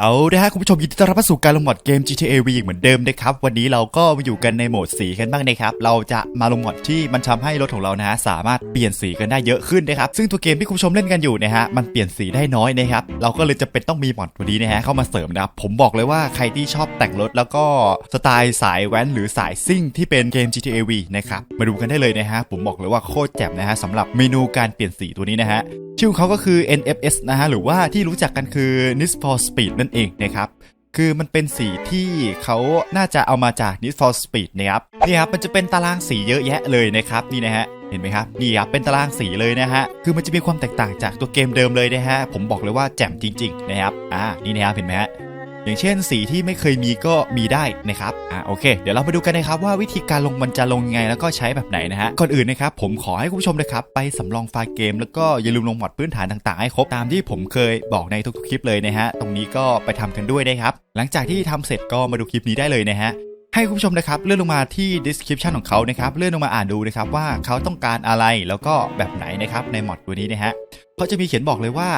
เอาละฮะคุณผู้ชมยินดีต้อนรับเข้าสู่การลงมอดเกม GTA V อีกเหมือนเดิมนะครับ วันนี้เราก็มาอยู่กันในโหมดสีกันบ้างนะครับ เราจะมาลงมอดที่มันทำให้รถของเรานะฮะสามารถเปลี่ยนสีกันได้เยอะขึ้นนะครับ ซึ่งตัวเกมที่คุณผู้ชมเล่นกันอยู่นะฮะมันเปลี่ยนสีได้น้อยนะครับ เราก็เลยจะเป็นต้องมีมอดตัวนี้นะฮะเข้ามาเสริมนะครับ ผมบอกเลยว่าใครที่ชอบแต่งรถแล้วก็สไตล์สายแว้นหรือสายซิ่งที่เป็นเกม GTA V นะครับมาดูกันได้เลยนะฮะผมบอกเลยว่าโคตรแจ่มนะฮะสำหรับเมนูการเปลี่ยนสีตัวนี้นะฮะ ชื่อเขาก็คือ NFS นะฮะ หรือว่าที่รู้จักกันคือ Need for Speed นั่นเองนะครับคือมันเป็นสีที่เขาน่าจะเอามาจาก Need for Speed นะครับนี่ครับมันจะเป็นตารางสีเยอะแยะเลยนะครับนี่นะฮะเห็นไหมครับนี่ครับเป็นตารางสีเลยนะฮะคือมันจะมีความแตกต่างจากตัวเกมเดิมเลยนะฮะผมบอกเลยว่าแจ่มจริง ๆ นะครับอ่านี่นะครับเห็นไหมฮะ อย่างเช่นสีที่ไม่เคยมีก็มีได้นะครับอ่าโอเค เดี๋ยวเรามาดูกันนะครับว่าวิธีการลงมันจะลงยังไงแล้วก็ใช้แบบไหนนะฮะก่อนอื่นนะครับผมขอให้คุณผู้ชมนะครับไปสำรองไฟล์เกม แล้วก็อย่าลืมลงมอดพื้นฐานต่างๆให้ครบตามที่ผมเคยบอกในทุกๆคลิปเลยนะฮะตรงนี้ก็ไปทำกันด้วยนะครับหลังจากที่ทำเสร็จก็มาดูคลิปนี้ได้เลยนะฮะให้คุณผู้ชมนะครับเลื่อนลงมาที่ description ของเขานะครับเลื่อนลงมาอ่านดูนะครับว่าเขาต้องการอะไรแล้วก็แบบไหนนะครับในมอดตัวนี้นะฮะเขาจะมีเขียนบอกเลยว่า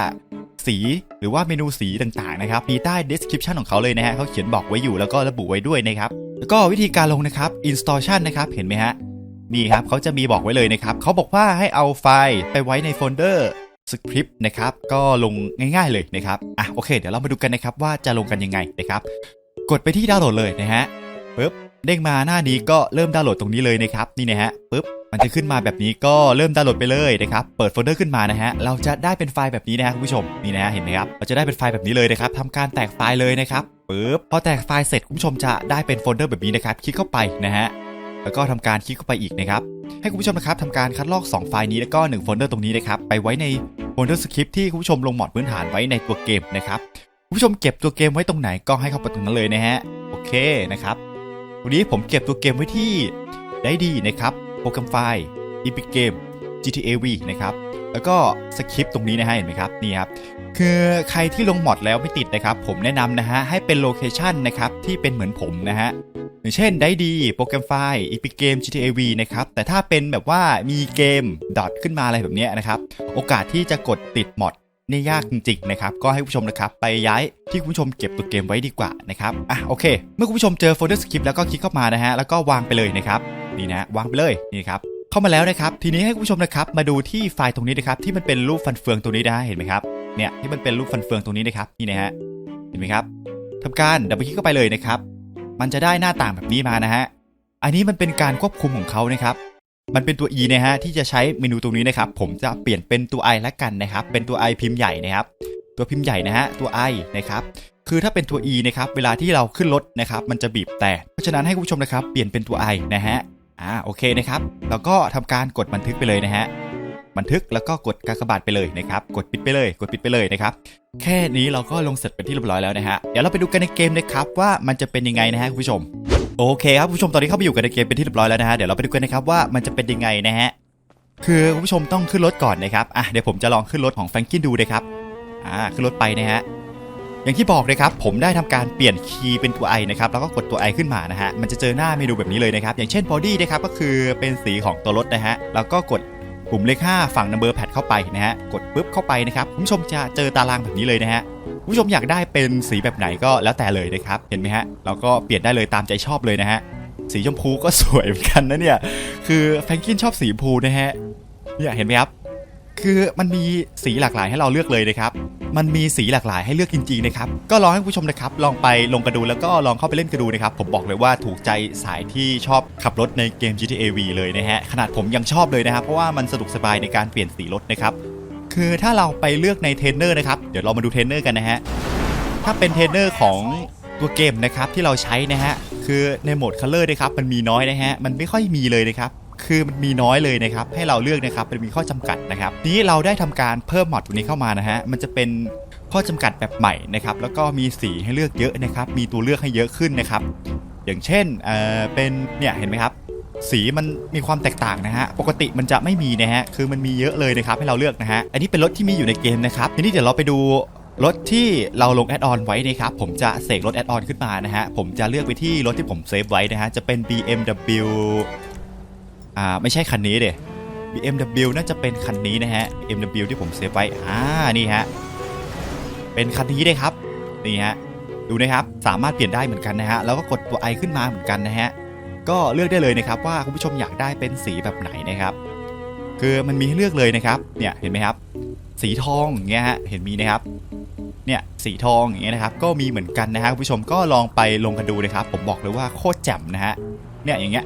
สี หรือว่าเมนูสีต่างๆนะครับมีใต้ description ของเขาเลยนะฮะเขาเขียนบอกไว้อยู่แล้วก็ระบุไว้ด้วยนะครับแล้วก็วิธีการลงนะครับ installation นะครับเห็นไหมฮะนี่ครับเขาจะมีบอกไว้เลยนะครับเขาบอกว่าให้เอาไฟล์ไปไว้ในโฟลเดอร์สคริปต์นะครับก็ลงง่ายๆเลยนะครับอะโอเค เดี๋ยวเรามาดูกันนะครับว่าจะลงกันยังไงนะครับกดไปที่ดาวน์โหลดเลยนะฮะปึ๊บเด้งมาหน้านี้ก็เริ่มดาวน์โหลดตรงนี้เลยนะครับนี่นะฮะปึ๊บ มันจะขึ้นมาแบบนี้ก็เริ่มดาวน์โหลดไปเลยนะครับ เปิดโฟลเดอร์ขึ้นมานะฮะ เราจะได้เป็นไฟล์แบบนี้นะฮะคุณผู้ชม นี่นะฮะเห็นไหมครับ เราจะได้เป็นไฟล์แบบนี้เลยนะครับทำการแตกไฟล์เลยนะครับปึ๊บ พอแตกไฟล์เสร็จคุณผู้ชมจะได้เป็นโฟลเดอร์แบบนี้นะครับ คลิกเข้าไปนะฮะ แล้วก็ทำการคลิกเข้าไปอีกนะครับ ให้คุณผู้ชมนะครับทำการคัดลอก 2 ไฟล์นี้แล้วก็1โฟลเดอร์ตรงนี้นะครับไปไว้ในโฟลเดอร์สคริปต์ที่คุณผู้ชมลงหมอดพื้นฐานไว้ในตัวเกมนะครับคุณผู้ชมเก็บตัวเกมไว้ตรงไหนก็ให้เข้าไปตรงนั้นเลยนะฮะ โอเคนะครับ วันนี้ผมเก็บตัวเกมไว้ที่ได้ดีนะครับ โปรแกรมไฟล์ Epic Game GTA V นะครับ แล้วก็สคริปต์ตรงนี้นะฮะเห็นไหมครับ นี่ครับ คือใครที่ลงมอดแล้วไม่ติดนะครับ ผมแนะนำนะฮะ ให้เป็นโลเคชันนะครับ ที่เป็นเหมือนผมนะฮะอย่างเช่นได้ดีโปรแกรมไฟล์ Epic Game GTA V นะครับ แต่ถ้าเป็นแบบว่ามีเกมดอทขึ้นมาอะไรแบบนี้นะครับ โอกาสที่จะกดติดมอดนี่ยยากจริงๆนะครับ ก็ให้ผู้ชมนะครับ ไปย้ายที่คุณผู้ชมเก็บตัวเกมไว้ดีกว่านะครับ อะโอเค เมื่อคุณผู้ชมเจอโฟลเดอร์สคริปต์แล้วก็คลิกเข้ามานะฮะ แล้วก็วางไปเลยนะครับ นี่นะวางไปเลยนี่ครับเข้ามาแล้วนะครับ ทีนี้ให้คุณผู้ชมนะครับมาดูที่ไฟล์ตรงนี้นะครับที่มันเป็นรูปฟันเฟืองตรงนี้นะฮะเห็นไหมครับเนี่ยที่มันเป็นรูปฟันเฟืองตรงนี้นะครับนี่นะฮะเห็นไหมครับทำการดับเบิลคลิกเข้าไปเลยนะครับ มันจะได้หน้าต่างแบบนี้มานะฮะอันนี้มันเป็นการควบคุมของเขานะครับ มันเป็นตัว E นะฮะที่จะใช้เมนูตรงนี้นะครับ ผมจะเปลี่ยนเป็นตัว I ละกันนะครับ เป็นตัว I พิมพ์ใหญ่นะครับ ตัวพิมพ์ใหญ่นะฮะตัว I นะครับคือถ้าเป็นตัว E นะครับ เวลาที่เราขึ้นรถนะครับ มันจะบีบแต่ เพราะฉะนั้นให้คุณผู้ชมนะครับ เปลี่ยนเป็นตัว I นะฮะ อ่าโอเคนะครับแล้วก็ทำการกดบันทึกไปเลยนะฮะบันทึกแล้วก็กดกากบาทไปเลยนะครับ กดปิดไปเลย กดปิดไปเลยนะครับ แค่นี้เราก็ลงเสร็จเป็นที่เรียบร้อยแล้วนะฮะ เดี๋ยวเราไปดูกันในเกมนะครับว่ามันจะเป็นยังไงนะฮะคุณผู้ชม โอเคครับคุณผู้ชมตอนนี้เข้าไปอยู่กันในเกมเป็นที่เรียบร้อยแล้วนะฮะ เดี๋ยวเราไปดูกันนะครับว่ามันจะเป็นยังไงนะฮะ คือคุณผู้ชมต้องขึ้นรถก่อนนะครับ อะเดี๋ยวผมจะลองขึ้นรถของแฟรงกินดูนะครับ อ่าขึ้นรถไปนะฮะ อย่างที่บอกนะครับผมได้ทำการเปลี่ยนคีย์เป็นตัว i นะครับแล้วก็กดตัว i ขึ้นมานะฮะมันจะเจอหน้าเมนูแบบนี้เลยนะครับอย่างเช่น body นะครับก็คือเป็นสีของตัวรถนะฮะแล้วก็กดปุ่มเลข 5 ฝั่ง number pad เข้าไปนะฮะกดปุ๊บเข้าไปนะครับคุณผู้ชมจะเจอตารางแบบนี้เลยนะฮะคุณผู้ชมอยากได้เป็นสีแบบไหนก็แล้วแต่เลยนะครับเห็นไหมฮะเราก็เปลี่ยนได้เลยตามใจชอบเลยนะฮะสีชมพูก็สวยเหมือนกันนะเนี่ยคือแฟรงกินชอบสีชมพูนะฮะเนี่ยเห็นไหมครับ คือมันมีสีหลากหลายให้เราเลือกเลยนะครับ มันมีสีหลากหลายให้เลือกจริงๆนะครับ ก็ลองให้ผู้ชมนะครับ ลองไปลงกระดูแล้วก็ลองเข้าไปเล่นกระดูนะครับ ผมบอกเลยว่าถูกใจสายที่ชอบขับรถในเกม GTA V เลยนะฮะ ขนาดผมยังชอบเลยนะครับ เพราะว่ามันสะดวกสบายในการเปลี่ยนสีรถนะครับ คือถ้าเราไปเลือกในเทรนเนอร์นะครับ เดี๋ยวเรามาดูเทรนเนอร์กันนะฮะ ถ้าเป็นเทรนเนอร์ของตัวเกมนะครับที่เราใช้นะฮะ คือในโหมดคัลเลอร์นะครับ มันมีน้อยนะฮะ มันไม่ค่อยมีเลยนะครับ คือมันมีน้อยเลยนะครับ ให้เราเลือกนะครับมันมีข้อจำกัดนะครับ นี้เราได้ทำการเพิ่มมอดตัวนี้เข้ามานะฮะ มันจะเป็นข้อจำกัดแบบใหม่นะครับ แล้วก็มีสีให้เลือกเยอะนะครับ มีตัวเลือกให้เยอะขึ้นนะครับ อย่างเช่น เอ่อ เป็นเนี่ยเห็นไหมครับ สีมันมีความแตกต่างนะฮะ ปกติมันจะไม่มีนะฮะ คือมันมีเยอะเลยนะครับให้เราเลือกนะฮะ อันนี้เป็นรถที่มีอยู่ในเกมนะครับทีนี้เดี๋ยวเราไปดูรถที่เราลงแอดออนไว้นะครับ ผมจะเสกรถแอดออนขึ้นมานะฮะ ผมจะเลือกไปที่รถที่ผมเซฟไว้นะฮะ จะเป็น BMW อ่าไม่ใช่คันนี้เด้ BMW น่าจะเป็นคันนี้นะฮะ BMW ที่ผมเซฟไว้อ่านี่ฮะเป็นคันนี้เลยครับนี่ฮะดูนะครับสามารถเปลี่ยนได้เหมือนกันนะฮะแล้วก็กดตัวไอขึ้นมาเหมือนกันนะฮะก็เลือกได้เลยนะครับว่าคุณผู้ชมอยากได้เป็นสีแบบไหนนะครับ คือมันมีให้เลือกเลยนะครับเนี่ยเห็นไหมครับ สีทองอย่างเงี้ยฮะเห็นมีนะครับเนี่ยสีทองอย่างเงี้ยนะครับก็มีเหมือนกันนะฮะคุณผู้ชมก็ลองไปลงกันดูนะครับ ผมบอกเลยว่าโคตรแจ่มนะฮะเนี่ยอย่างเงี้ย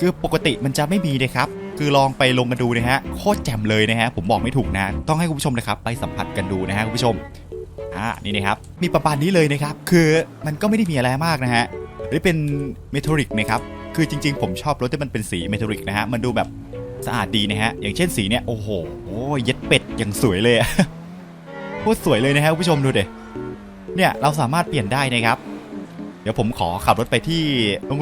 คือปกติมันจะไม่มีนะครับคือลองไปลงกันดูนะฮะโคตรแจ่มเลยนะฮะผมบอกไม่ถูกนะ ต้องให้คุณผู้ชมนะครับไปสัมผัสกันดูนะฮะคุณผู้ชมอ่านี่นะครับมีประมาณนี้เลยนะครับ คือมันก็ไม่ได้มีอะไรมากนะฮะหรือเป็นเมทัลลิกนะครับคือจริง ๆ ผมชอบรถที่มันเป็นสีเมทัลลิกนะฮะมันดูแบบสะอาดดีนะฮะอย่างเช่นสีเนี่ยโอ้โหเย็ดเป็ดอย่างสวยเลยโคตรสวยเลยนะฮะคุณผู้ชมดูเด็เนี่ยเราสามารถเปลี่ยนได้นะครับ เดี๋ยวผมขอขับรถไปที่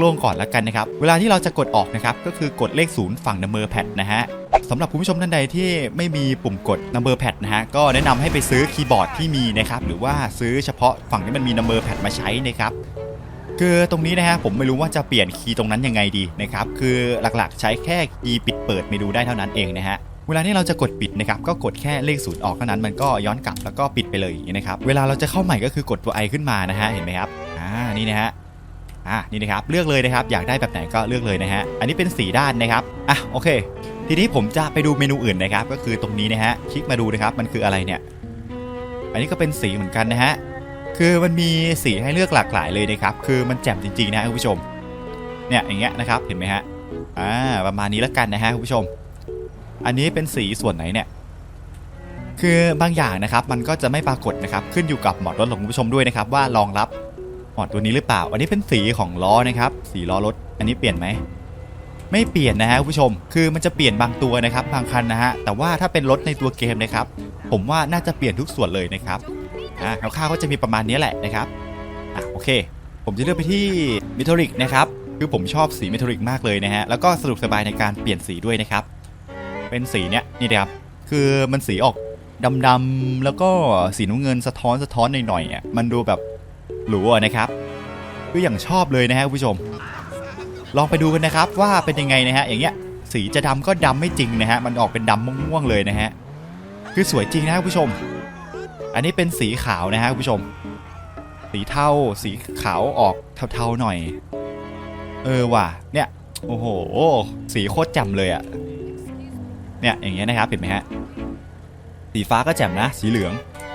โล่งๆก่อนแล้วกันนะครับ เวลาที่เราจะกดออกนะครับ ก็คือกดเลขศูนย์ฝั่ง number pad นะฮะสำหรับคุณผู้ชมท่านใดที่ไม่มีปุ่มกด number pad นะฮะ ก็แนะนำให้ไปซื้อคีย์บอร์ดที่มีนะครับ หรือว่าซื้อเฉพาะฝั่งที่มันมี number pad มาใช้นะครับคือตรงนี้นะฮะผมไม่รู้ว่าจะเปลี่ยนคีย์ตรงนั้นยังไงดีนะครับ คือหลักๆ ใช้แค่คีย์ปิดเปิดเมนูได้เท่านั้นเองนะฮะเวลาที่เราจะกดปิดนะครับก็กดแค่เลขศูนย์ออกเท่านั้นมันก็ย้อนกลับแล้วก็ปิดไปเลยอย่างนี้นะครับเวลาเราจะเข้าใหม่ก็คือกดตัว i ขึ้นมานะฮะเห็นไหมครับ นี่นะฮะอะนี่นะครับเลือกเลยนะครับอยากได้แบบไหนก็เลือกเลยนะฮะอันนี้เป็นสีด้านนะครับอะโอเค ทีนี้ผมจะไปดูเมนูอื่นนะครับ ก็คือตรงนี้นะฮะคลิกมาดูนะครับมันคืออะไรเนี่ย อันนี้ก็เป็นสีเหมือนกันนะฮะคือมันมีสีให้เลือกหลากหลายเลยนะครับ คือมันแจ่มจริงๆนะคุณผู้ชม เนี่ยอย่างเงี้ยนะครับเห็นไหมฮะอ่าประมาณนี้แล้วกันนะฮะคุณผู้ชม อันนี้เป็นสีส่วนไหนเนี่ยคือบางอย่างนะครับมันก็จะไม่ปรากฏนะครับขึ้นอยู่กับหมอดรถของคุณผู้ชมด้วยนะครับว่ารองรับ หมอดตัวนี้หรือเปล่า อันนี้เป็นสีของล้อนะครับ สีล้อรถ อันนี้เปลี่ยนไหม ไม่เปลี่ยนนะฮะผู้ชม คือมันจะเปลี่ยนบางตัวนะครับ บางคันนะฮะ แต่ว่าถ้าเป็นรถในตัวเกมนะครับ ผมว่าน่าจะเปลี่ยนทุกส่วนเลยนะครับ อ่าคร่าวๆก็จะมีประมาณนี้แหละนะครับ อะโอเค ผมจะเลือกไปที่มิทริกนะครับ คือผมชอบสีมิทริกมากเลยนะฮะ แล้วก็สะดวกสบายในการเปลี่ยนสีด้วยนะครับ เป็นสีเนี้ยนี่นะครับ คือมันสีออกดำๆแล้วก็สีน้ำเงินสะท้อนสะท้อนหน่อยๆอะมันดูแบบ หรูนะครับคืออย่างชอบเลยนะฮะคุณผู้ชม ลองไปดูกันนะครับว่าเป็นยังไงนะฮะอย่างเงี้ยสีจะดำก็ดำไม่จริงนะฮะมันออกเป็นดำม่วงๆเลยนะฮะคือสวยจริงนะคุณผู้ชม อันนี้เป็นสีขาวนะฮะคุณผู้ชม สีเทาสีขาวออกเทาๆหน่อย เออว่ะเนี่ยโอ้โห สีโคตรแจ่มเลยอะเนี่ยอย่างเงี้ยนะครับเห็นไหมฮะสีฟ้าก็แจ่มนะ สีเหลือง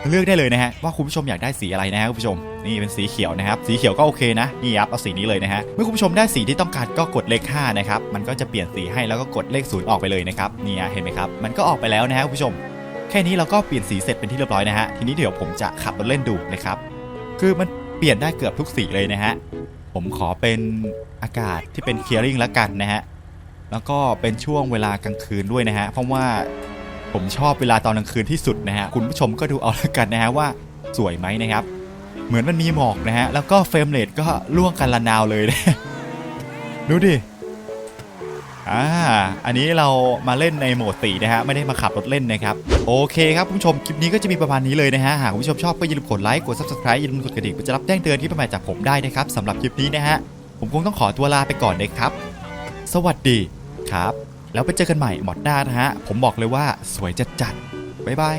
เลือกได้เลยนะฮะว่าคุณผู้ชมอยากได้สีอะไรนะฮะคุณผู้ชม นี่เป็นสีเขียวนะครับ สีเขียวก็โอเคนะ นี่ครับเอาสีนี้เลยนะฮะ เมื่อคุณผู้ชมได้สีที่ต้องการก็กดเลข5นะครับ มันก็จะเปลี่ยนสีให้แล้วก็กดเลขศูนย์ออกไปเลยนะครับ นี่เห็นไหมครับ มันก็ออกไปแล้วนะฮะคุณผู้ชม แค่นี้เราก็เปลี่ยนสีเสร็จเป็นที่เรียบร้อยนะฮะ ทีนี้เดี๋ยวผมจะขับรถเล่นดูนะครับ คือมันเปลี่ยนได้เกือบทุกสีเลยนะฮะ ผมขอเป็นอากาศที่เป็นเคลียร์ริงแล้วกันนะฮะ แล้วก็เป็นช่วงเวลากลางคืนด้วยนะฮะ เพราะว่าผมชอบเวลาตอนกลางคืนที่สุดนะฮะ คุณผู้ชมก็ดูเอาล้วกันนะฮะว่าสวยไหมนะครับ เหมือนมันมีหมอกนะฮะ แล้วก็เฟรมเรทก็ล่วงกันละนาวเลยนะดูดิ อ่า อันนี้เรามาเล่นในโหมดสีนะฮะ ไม่ได้มาขับรถเล่นนะครับ โอเคครับคุณผู้ชม คลิปนี้ก็จะมีประมาณนี้เลยนะฮะ หากคุณผู้ชมชอบก็อย่าลืมกดไลค์ กด subscribe อย่าลืมกดกระดิ่งเพื่อจะรับแจ้งเตือนที่ใหม่จากผมได้นะครับสำหรับคลิปนี้นะฮะ ผมคงต้องขอตัวลาไปก่อนนะครับ สวัสดีครับ แล้วไปเจอกันใหม่หมดหน้านะฮะ ผมบอกเลยว่าสวยจัดๆบ๊ายบาย